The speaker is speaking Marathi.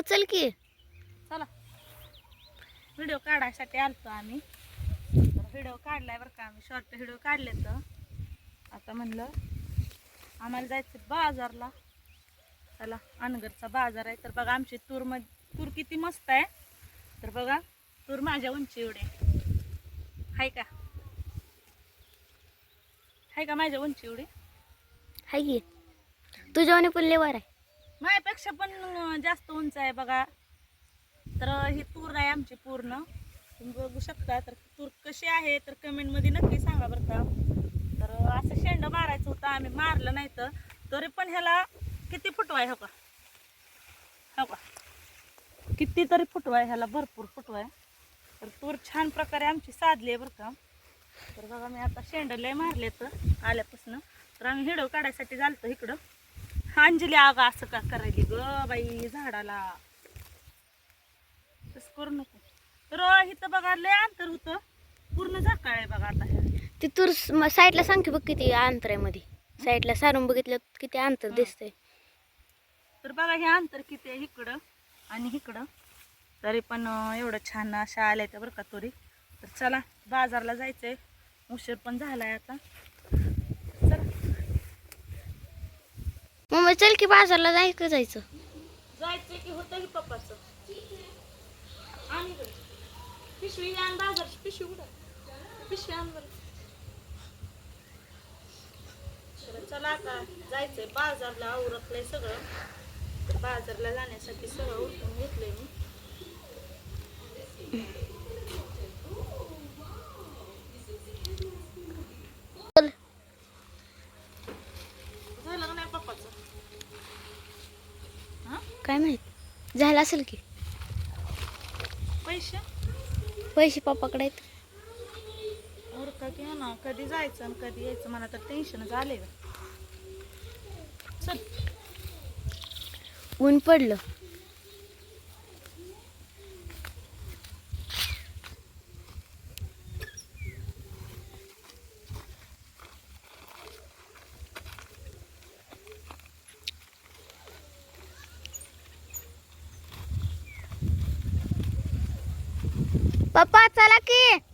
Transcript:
अगं चल की. चला. व्हिडिओ काढायसाठी आलतो आम्ही. व्हिडिओ काढलाय बरं का आम्ही. शॉर्ट व्हिडिओ काढले तर. आता म्हणलं आम्हाला जायचं बाजारला. चला अनगरचा बाजार आहे. तर बघा आमची तूर मध तूर किती मस्त आहे. तर बघा तूर माझ्या उंची एवढे हाय का? हाय का माझ्या उंची एवढी? हाय की. तुझ्यावाने पण लेवार आहे. माझ्यापेक्षा पण जास्त उंच आहे बघा. तर ही तूर आहे आमची पूर्ण. तुम्ही बघू शकता. तर तूर कशी आहे तर कमेंटमध्ये नक्की सांगा बरं का. तर असं शेंड मारायचं होतं. आम्ही मारलं नाही तर. तरी पण ह्याला किती फुटवाय हो का? हो का? किती तरी फुटवा आहे ह्याला भरपूर फुटवा आहे. तर तूर छान प्रकारे आमची साधली आहे बरं का. तर बघा मी आता शेंड लय मारले तर आल्यापासून. तर आम्ही हिडव काढायसाठी चालतो इकडं. अंजली अगं असं का करायली ग बाई झाडाला. तसं करू नको. तर इथं बघा लय अंतर होतं. पूर्ण झाकाळ आहे बघा आता. ती तूर साईडला सांगते बघ किती अंतर आहे मध्ये साईडला सारून बघितलं किती अंतर दिसतंय. तर बघा हे अंतर किती आहे इकडं आणि इकडं तरी पण एवढं छान अशा आल्या त्या बरं का तोरी. तर चला बाजारला जायचंय. उशीर पण झालाय आता. मग चल की बाजारला जायचं जायचं. की होतं की पप्पाचं? आणि पिशवी आण बाजार पिशवी उडा पिशवी आण बरं. चला आता. जायचंय. बाजारला उरकलंय सगळं. बाजारला जाण्यासाठी सगळं उठून घेतलंय मी चल झालं का नाही पप्पाचं हा काय माहीत? झालं असेल की. पैसे? पैसे पप्पाकडे आहेत. उरका की हो ना कधी जायचं आणि कधी यायचं मला तर टेन्शनच आले चल. ऊन पडलं. पप्पा चला की.